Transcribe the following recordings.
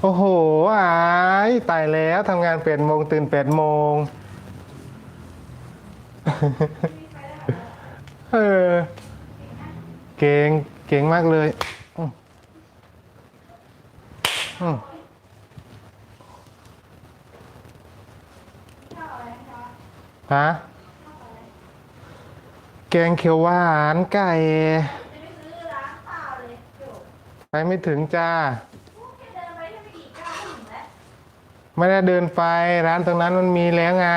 โอ้โหอายตายแล้วทำงานแปดโมงตื่นแปดโมง เออ เก่งเก่งมากเลยอืมอืมฮะแกงเขียวหวานไก่จะไปซื้อร้านเปล่าเลยโยไปไม่ถึงจ้า แค่เดินไปแค่ไม่กี่ก้าวถึงแล้ว ไม่ได้เดินไปร้านตรงนั้นมันมีแล้วไง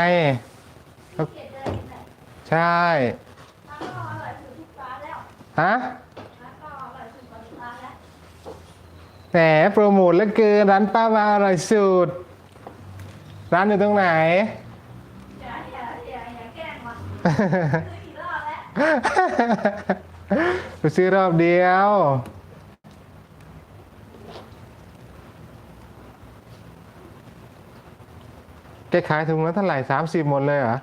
เกียดเดินอีกแหละใช่ร้านก็อร่อยสุดทุกร้านแล้วฮะร้านก็อร่อยสุดกว่าทุกร้านแล้วแหมโปรโมทแล้วเกินร้านป้ามาอร่อยสุด ร้านอยู่ตรงไหน อย่าอย่าอย่าอย่าแกล้งมันซื้อกี่รอบแล้ว ไปซื้อรอบเดียว แกขายถุงละเท่าไหร่สามสิบหมดเลยเหรอ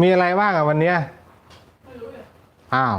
มีอะไรบ้างอะวันเนี้ยไม่รู้เลยอ้าว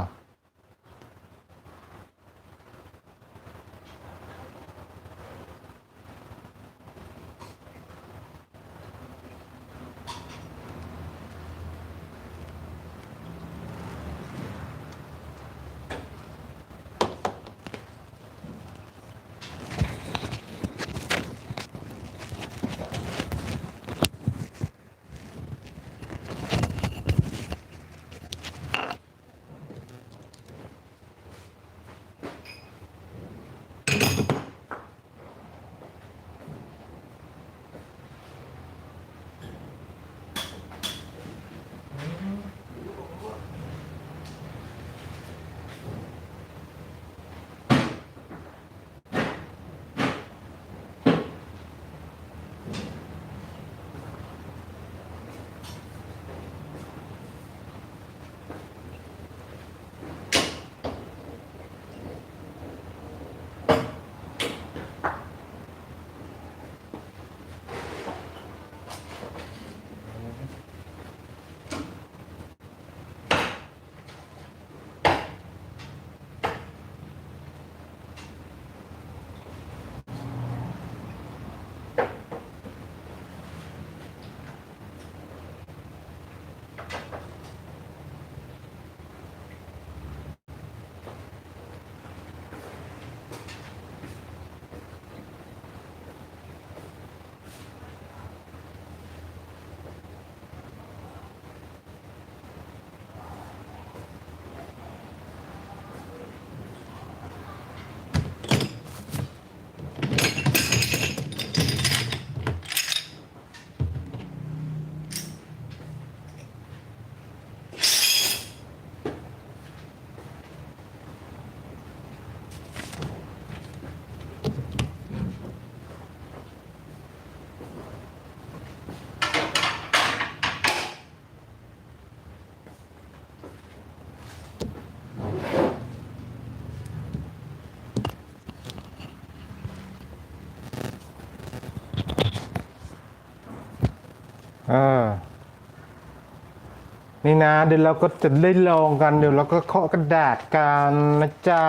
นี่นะ เดี๋ยวเราก็จะได้ลองกันเดี๋ยวเราก็เคาะกระดาษกันนะจ๊ะ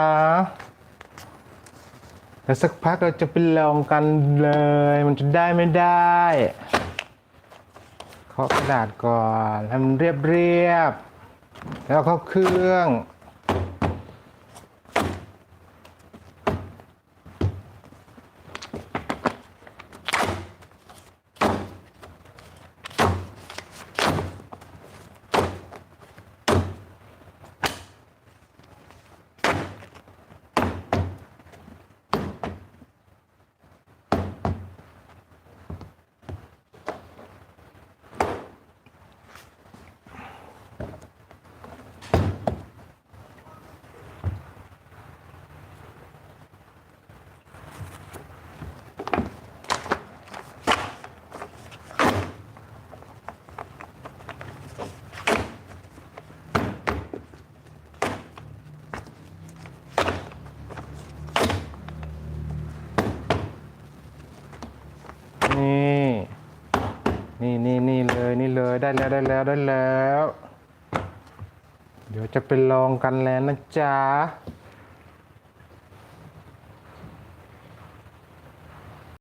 แล้วสักพักเราจะไปลองกันเลย มันจะได้ไม่ได้เคาะกระดาษก่อนให้มันเรียบเรียบๆแล้วเข้าเครื่อง นี่ นี่นี่นี่เลยนี่เลย ได้แล้วได้แล้วได้แล้ว เดี๋ยวจะไปลองกันแล้วนะจ๊ะ